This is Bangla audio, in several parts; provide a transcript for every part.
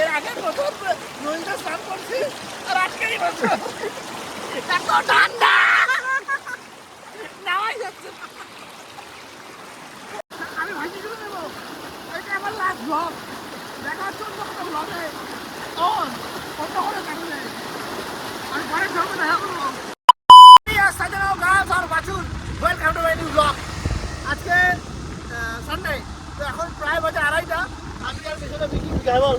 এর আগে প্রথম নদীতে স্নান করছি, আর বলছো এত ঠান্ডা! নামাই যাচ্ছে আমি ভাজি করে দেবো। এটা আমার লাস্ট ব্লগ দেখা হচ্ছে অন্য কোনো ব্লগে অন অন্য কোনো চ্যানেলে আমি পরের সঙ্গে দেখা করব। সাজানো গাছ আর বাছুর। ওয়েলকাম টু মাই আজকে সানডে তো এখন প্রায় বাজে আড়াইটা। আমি আর পেছনে বিকি কেবল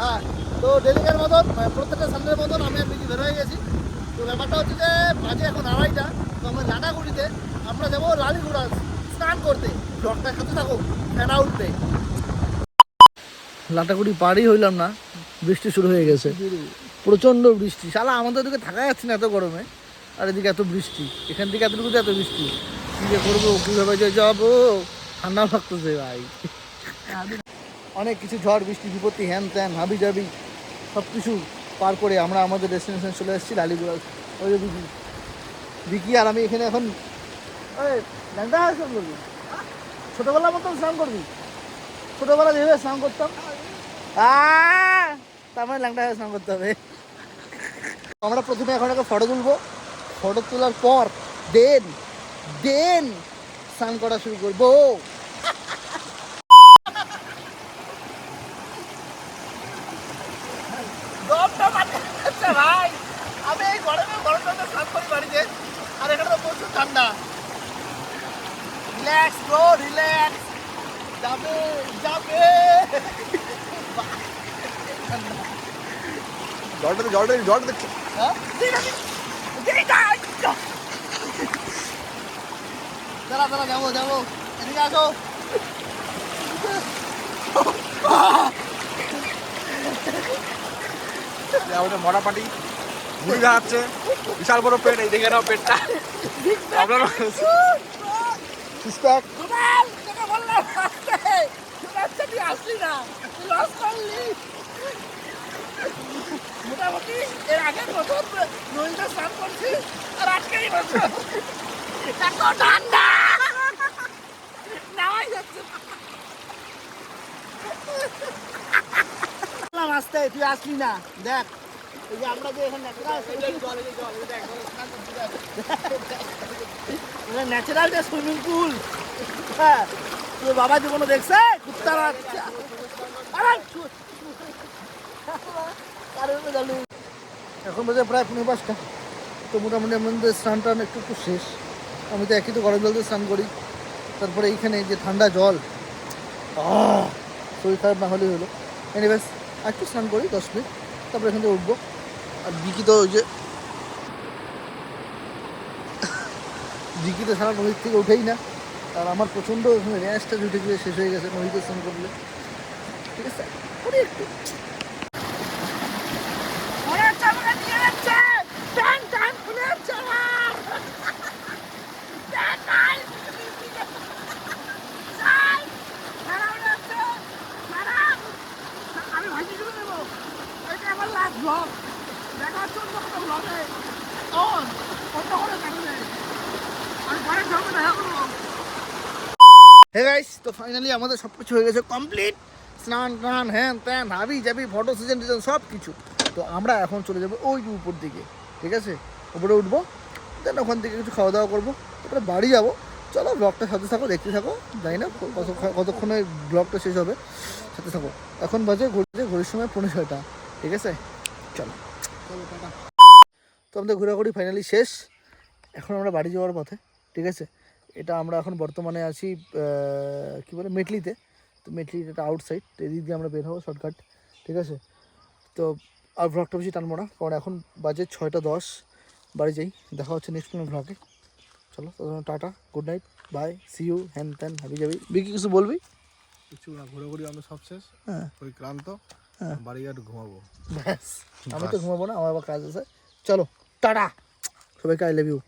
হ্যাঁ তো ডেলিকার মতন প্রত্যেকটা সানডের মতন আমি আর বিকি বের হয়ে গেছি। তো ব্যাপারটা হচ্ছে যে বাজে এখন আড়াইটা তো আমরা লাটাগুড়িতে আমরা যাব লালিগুড়া স্নান করতে। ব্লগটার সাথে থাকো ফ্যান আউটতে লাটাকুড়ি পারই হইলাম না বৃষ্টি শুরু হয়ে গেছে। প্রচণ্ড বৃষ্টি। শালা আমাদের দিকে থাকা যাচ্ছে না এত গরমে। আর এদিকে এত বৃষ্টি। এখান থেকে এতটুকু এত বৃষ্টি। কী যে করব কীভাবে যে যাব? ঠান্ডা লাগতেছে ভাই। অনেক কিছু ঝড়, বৃষ্টি, বিপত্তি, হ্যান ত্যান, হাবি জাবি, সব কিছু পার করে আমরা আমাদের ডেস্টিনেশন চলে এসেছি লালিগুড়া। ওই যে বিকি। বিকি আর আমি এখানে এখন ল্যাংটা করবি? ছোটোবেলার মতন স্নান করবি? ছোটোবেলা যেভাবে স্নান করতাম। তার মানে ল্যাংটা হয়ে স্নান করতে হবে। আমরা প্রথমে এখন একটা ফটো তুলবো। ফটো তোলার পর দেন দেন স্নান করা শুরু করব দমটা মাঠে যাচ্ছে ভাই আমি এই গরমে গরম জলে স্নান করি বাড়িতে আর এখানে তো প্রচুর ঠান্ডা রিল্যাক্স ব্রো রিল্যাক্স যাবে যাবে। জলটা জলটা জলটা দেখছি হ্যাঁ? দাঁড়া দাঁড়া যাব যাব। এদিকে আসো। আমাদের মরা পাটি। বিশাল বড় পেট এই দেখে নাও পেটটা। আপনার। মোটামুটি এর আগে প্রথম নদীতে স্নান করছি আর আজকেই বলছো। এত ঠান্ডা! নামাই যাচ্ছে। আসতে তুই আসলি না। দেখ এই যে আমরা যে এখানে ন্যাচারাল যে সুইমিং পুল হ্যাঁ তোর বাবা জীবনে দেখছে কুত্তার বাচ্চা আরে, ছু- আরে, ওরে জানু। এখন বাজে প্রায় পনেরো পাঁচটা। তো মোটামুটি আমাদের স্নান টান একটু একটু শেষ। আমি তো একই তো গরম জল দিয়ে স্নান করি। তারপরে এইখানে যে ঠান্ডা জল শরীর খারাপ না হলেই হলো। এনিওয়েজ একটু স্নান করি দশ মিনিট। তারপরে এখান থেকে উঠবো। আর বিকি তো ওই যে বিকি তো সারা নদীর থেকে উঠেই না। আর আমার প্রচণ্ড র্যাশটা উঠে গিয়ে শেষ হয়ে গেছে নদীতে স্নান করলে। ঠিক আছে? হচ্ছে আমাকে নিয়ে যাচ্ছে। টান, টান খুলে যাচ্ছে আমার। টান, টান। যাই। ছাড়া হচ্ছে। ছাড়া। আমি ভাজি করে দেবো। এটা আমার last vlog। দেখা হচ্ছে অন্য কোনো vlog-এ। On, অন্য কোনো channel-এ। আমি পরের সঙ্গে দেখা করব হে গাইস তো ফাইনালি আমাদের সব কিছু হয়ে গেছে কমপ্লিট স্নান টান হ্যান ত্যান হাবি যাবি ফটো সিজন টিজন সব কিছু তো আমরা এখন চলে যাব ওই উপর দিকে ঠিক আছে উপরে উঠবো দেন ওখান থেকে কিছু খাওয়া দাওয়া করব তারপরে বাড়ি যাব চলো ব্লগটা সাথে থাকো দেখতে থাকো জানি না কতক্ষণে ব্লগটা শেষ হবে সাথে থাকো এখন বাজে ঘুরছে ঘড়ির সময় পনেরো ছয়টা ঠিক আছে চলো তো আমাদের ঘোরাঘুরি ফাইনালি শেষ। এখন আমরা বাড়ি যাওয়ার পথে ঠিক আছে? এটা আমরা এখন বর্তমানে আছি কি বলে মেটলিতে। তো মেটলি এটা আউটসাইড তো এদিক দিয়ে আমরা বের হব শর্টকাট ঠিক আছে? তো আর ভ্লগটা বেশি টানবো না কারণ এখন বাজে ছয়টা দশ বাড়ি যাই দেখা হচ্ছে নেক্সট কোনো ভ্লগে চলো ততক্ষণ tata good night bye see you হ্যান ত্যান হাবি যাবি বিকি কিছু বলবি? কিছু না ঘুরে ঘুরে আমরা সব শেষ। হ্যাঁ। ওই ক্লান্ত। বাড়ি একটু ঘুমাবো। ব্যাস আমি তো ঘুমাবো না আমার আবার কাজ আছে। চলো টাটা। সবাইকে আই লাভ ইউ